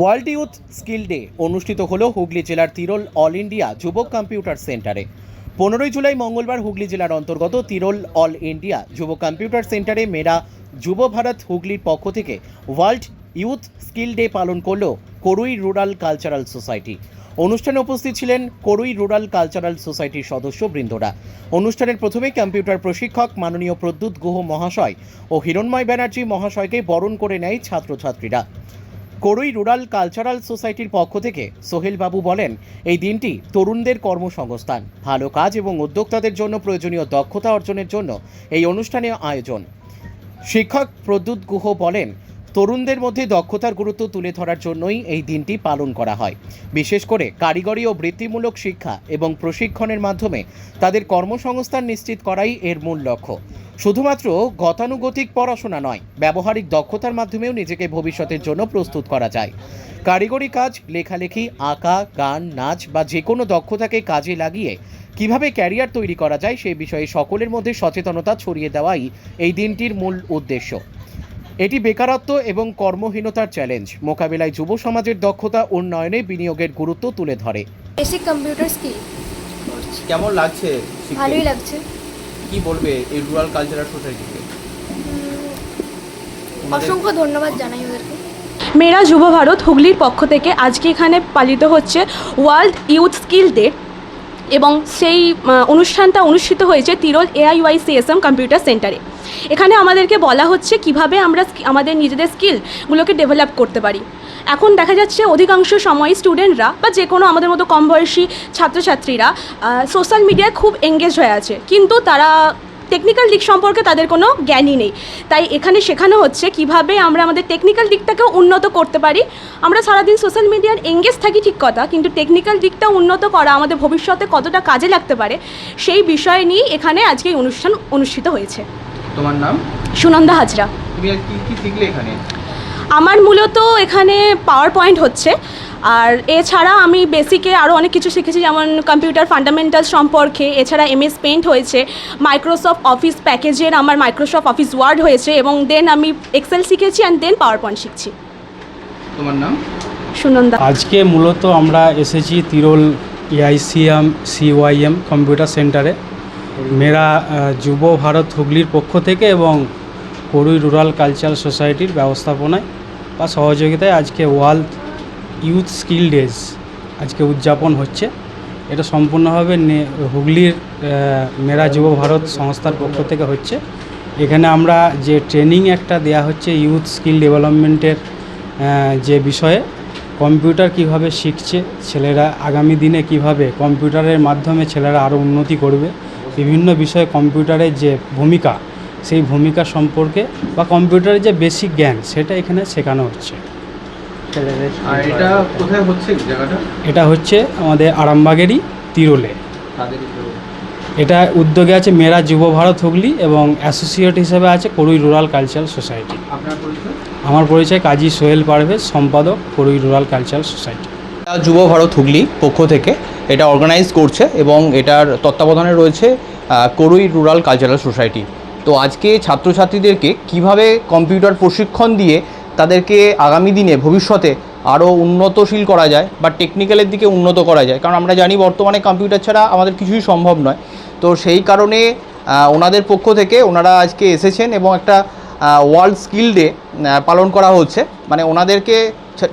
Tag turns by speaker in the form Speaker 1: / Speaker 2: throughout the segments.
Speaker 1: World youth skill day অনুষ্ঠিত হল হুগলি জেলার তিরোল অল ইন্ডিয়া যুবক কম্পিউটার সেন্টারে। পনেরোই জুলাই মঙ্গলবার হুগলি জেলার অন্তর্গত তিরোল অল ইন্ডিয়া যুব কম্পিউটার সেন্টারে মেরা যুব ভারত হুগলির পক্ষ থেকে ওয়ার্ল্ড ইউথ স্কিল ডে পালন করল করুই রুরাল কালচারাল সোসাইটি। অনুষ্ঠানে উপস্থিত ছিলেন করুই রুরাল কালচারাল সোসাইটির সদস্য বৃন্দরা। অনুষ্ঠানের প্রথমে কম্পিউটার প্রশিক্ষক মাননীয় প্রদ্যুৎ গুহ মহাশয় ও হিরণময় ব্যানার্জি মহাশয়কে বরণ করে নেয় ছাত্রছাত্রীরা। করুই রুরাল কালচারাল সোসাইটির পক্ষ থেকে সোহেল বাবু বলেন, এই দিনটি তরুণদের কর্মসংস্থান, ভালো কাজ এবং উদ্যোক্তাদের জন্য প্রয়োজনীয় দক্ষতা অর্জনের জন্য এই অনুষ্ঠানে আয়োজন। শিক্ষক প্রদ্যুৎ গুহ বলেন, তরুণদের মধ্যে দক্ষতার গুরুত্ব তুলে ধরার জন্যই এই দিনটি পালন করা হয়। বিশেষ করে কারিগরি ও বৃত্তিমূলক শিক্ষা এবং প্রশিক্ষণের মাধ্যমে তাদের কর্মসংস্থান নিশ্চিত করাই এর মূল লক্ষ্য। শুধুমাত্র গতানুগতিক পড়াশোনা নয় ব্যবহারিক দক্ষতার মাধ্যমেও নিজেকে ভবিষ্যতের জন্য প্রস্তুত করা যায়। কারিগরি কাজ লেখালেখি আঁকা গান নাচ বা যে কোনো দক্ষতাকে কাজে লাগিয়ে কীভাবে ক্যারিয়ার তৈরি করা যায় সেই বিষয়ে সকলের মধ্যে সচেতনতা ছড়িয়ে দেওয়াই এই দিনটির মূল উদ্দেশ্য। এটি বেকারত্ব এবং কর্মহীনতার চ্যালেঞ্জ মোকাবিলায় যুব সমাজের দক্ষতা উন্নয়নে বিনিয়োগের গুরুত্ব তুলে ধরে।
Speaker 2: বেসিক কম্পিউটার স্কিল
Speaker 3: কেমন লাগছে
Speaker 2: ভালোই লাগছে।
Speaker 3: কি বলবে এই রুরাল কালচারাল সোসাইটিকে
Speaker 2: অসংখ্য ধন্যবাদ জানাই ওদেরকে।
Speaker 4: মেরা যুব ভারত হুগলির পক্ষ থেকে আজকে এখানে পালিত হচ্ছে ওয়ার্ল্ড ইউথ স্কিল ডে এবং সেই অনুষ্ঠানটা অনুষ্ঠিত হয়েছে তিরোল সিএসএম কম্পিউটার সেন্টারে। এখানে আমাদেরকে বলা হচ্ছে কীভাবে আমরা আমাদের নিজেদের স্কিলগুলোকে ডেভেলপ করতে পারি। এখন দেখা যাচ্ছে অধিকাংশ সময় স্টুডেন্টরা বা যে কোনো আমাদের মতো কম বয়সী ছাত্রছাত্রীরা সোশ্যাল মিডিয়ায় খুব এঙ্গেজ হয়ে আছে। কিন্তু তারা টেকনিক্যাল দিক সম্পর্কে তাদের কোনো জ্ঞানই নেই। তাই এখানে শেখানো হচ্ছে কীভাবে আমরা আমাদের টেকনিক্যাল দিকটাকেও উন্নত করতে পারি। আমরা সারাদিন সোশ্যাল মিডিয়ার এঙ্গেজ থাকি ঠিক কথা কিন্তু টেকনিক্যাল দিকটা উন্নত করা আমাদের ভবিষ্যতে কতটা কাজে লাগতে পারে সেই বিষয় নিয়ে এখানে আজকে এই অনুষ্ঠান অনুষ্ঠিত হয়েছে।
Speaker 3: তোমার নাম?
Speaker 4: সুনন্দা হাজরা।
Speaker 3: তুমি কি কি শিখলে এখানে?
Speaker 4: আমার মূলত এখানে পাওয়ার পয়েন্ট হচ্ছে। আর এছাড়া আমি বেসিকে আরও অনেক কিছু শিখেছি যেমন কম্পিউটার ফান্ডামেন্টাল সম্পর্কে এছাড়া এমএস পেন্ট হয়েছে মাইক্রোসফট অফিস প্যাকেজের আমার মাইক্রোসফট অফিস ওয়ার্ড হয়েছে এবং দেন আমি এক্সেল শিখেছি অ্যান্ড দেন পাওয়ার পয়েন্ট শিখছি।
Speaker 3: তোমার নাম?
Speaker 4: সুনন্দা।
Speaker 5: আজকে মূলত আমরা এসেছি তিরোল এআইসিএম সিওয়াইএম কম্পিউটার সেন্টারে মেরা যুব ভারত হুগলির পক্ষ থেকে এবং করুই রুরাল কালচারাল সোসাইটির ব্যবস্থাপনায় বা সহযোগিতায় আজকে ওয়ার্ল্ড ইউথ স্কিল ডেজ আজকে উদযাপন হচ্ছে। এটা সম্পূর্ণভাবে হুগলির মেরা যুব ভারত সংস্থার পক্ষ থেকে হচ্ছে। এখানে আমরা যে ট্রেনিং একটা দেয়া হচ্ছে ইউথ স্কিল ডেভেলপমেন্টের যে বিষয়ে, কম্পিউটার কীভাবে শিখছে ছেলেরা, আগামী দিনে কীভাবে কম্পিউটারের মাধ্যমে ছেলেরা আরও উন্নতি করবে, বিভিন্ন বিষয়ে কম্পিউটারের যে ভূমিকা, সেই ভূমিকা সম্পর্কে বা কম্পিউটারের যে বেসিক জ্ঞান, সেটা এখানে শেখানো হচ্ছে। ছেলেদের
Speaker 3: আর এটা কোথায় হচ্ছে জায়গাটা?
Speaker 5: এটা হচ্ছে আমাদের আরামবাগেরই তিরোলে। এটা উদ্যোগে আছে মেরা যুব ভারত হুগলি এবং অ্যাসোসিয়েট হিসেবে আছে করুই রুরাল কালচারাল সোসাইটি। আমার পরিচয় কাজী সোহেল পারভেজ সম্পাদক করুই রুরাল কালচারাল সোসাইটি।
Speaker 3: এটা যুব ভারত হুগলি পক্ষ থেকে এটা অর্গানাইজ করছে এবং এটার তত্ত্বাবধানে রয়েছে করুই রুরাল কালচারাল সোসাইটি। তো আজকে ছাত্রছাত্রীদেরকে কীভাবে কম্পিউটার প্রশিক্ষণ দিয়ে তাদেরকে আগামী দিনে ভবিষ্যতে আরও উন্নতশীল করা যায় বা টেকনিক্যালের দিকে উন্নত করা যায়। কারণ আমরা জানি বর্তমানে কম্পিউটার ছাড়া আমাদের কিছুই সম্ভব নয়। তো সেই কারণে ওনাদের পক্ষ থেকে ওনারা আজকে এসেছেন এবং একটা ওয়ার্ল্ড স্কিল ডে পালন করা হচ্ছে। মানে ওনাদেরকে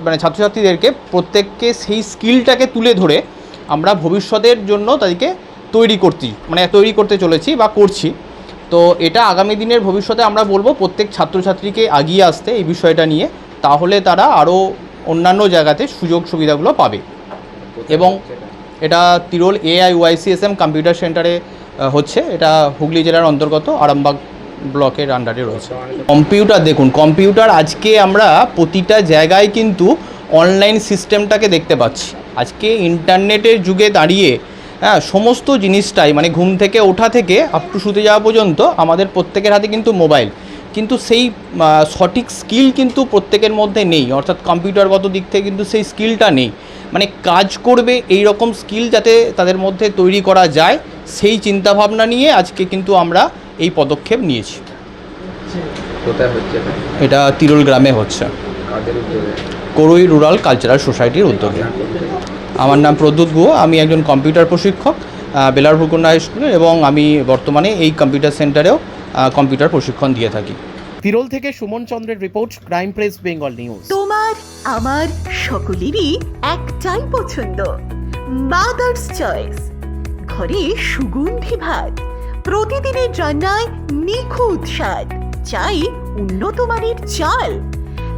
Speaker 3: মানে ছাত্রছাত্রীদেরকে প্রত্যেককে সেই স্কিলটাকে তুলে ধরে আমরা ভবিষ্যতের জন্য তাদেরকে তৈরি করছি মানে তৈরি করতে চলেছি বা করছি। তো এটা আগামী দিনের ভবিষ্যতে আমরা বলব প্রত্যেক ছাত্রছাত্রীকে এগিয়ে আসতে এই বিষয়টা নিয়ে, তাহলে তারা আরও অন্যান্য জায়গাতে সুযোগ সুবিধাগুলো পাবে। এবং এটা তিরোল এআই ওয়াইসিএসএম কম্পিউটার সেন্টারে হচ্ছে। এটা হুগলি জেলার অন্তর্গত, আরামবাগ ব্লকের আন্ডারে রয়েছে। কম্পিউটার দেখুন, কম্পিউটার আজকে আমরা প্রতিটা জায়গায় কিন্তু অনলাইন সিস্টেমটাকে দেখতে পাচ্ছি। আজকে ইন্টারনেটের যুগে দাঁড়িয়ে হ্যাঁ সমস্ত জিনিসটাই মানে ঘুম থেকে ওঠা থেকে আপ টু শুতে যাওয়া পর্যন্ত আমাদের প্রত্যেকের হাতে কিন্তু মোবাইল কিন্তু সেই সঠিক স্কিল কিন্তু প্রত্যেকের মধ্যে নেই অর্থাৎ কম্পিউটারগত দিক থেকে কিন্তু সেই স্কিলটা নেই। মানে কাজ করবে এই রকম স্কিল যাতে তাদের মধ্যে তৈরি করা যায় সেই চিন্তাভাবনা নিয়ে আজকে কিন্তু আমরা এই পদক্ষেপ নিয়েছি।
Speaker 6: এটা?
Speaker 3: তিরুল গ্রামে হচ্ছে। করুই রুরাল কালচারাল সোসাইটির উদ্যোগে। আমার নাম প্রদ্যুৎ গুহ আমি একজন কম্পিউটার প্রশিক্ষক বেলার ভূকন্যা হাই স্কুলে এবং আমি বর্তমানে এই কম্পিউটার সেন্টারেও কম্পিউটার প্রশিক্ষণ দিয়ে থাকি।
Speaker 1: তিরোল থেকে সুমন চন্দ্রের report crime press Bengal news.
Speaker 6: তোমার আমার সকলেরই একটাই পছন্দ মাদার্স চয়েস ঘরে সুগন্ধি ভাত প্রতিদিনের রান্নায় নিখুঁত স্বাদ চাই উন্নত মানের চাল।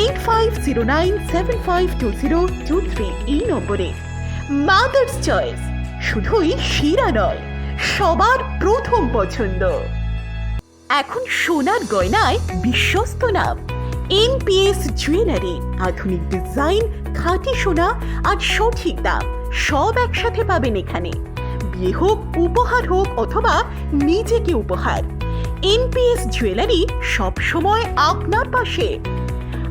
Speaker 6: Eight five zero nine seven five two zero two এই নম্বরে। মাদার্স চয়েস শুধুই সেরা নয়, সবার প্রথম পছন্দ। এখন সোনার গয়নায় বিশ্বস্ত নাম এনপিএস জুয়েলারি আধুনিক ডিজাইন খাঁটি সোনা আর সঠিক দাম, সব একসাথে পাবেন এখানে। বিয়ে হোক, উপহার হোক অথবা নিজেকে উপহার এনপিএস জুয়েলারি সব সময় আপনার পাশে।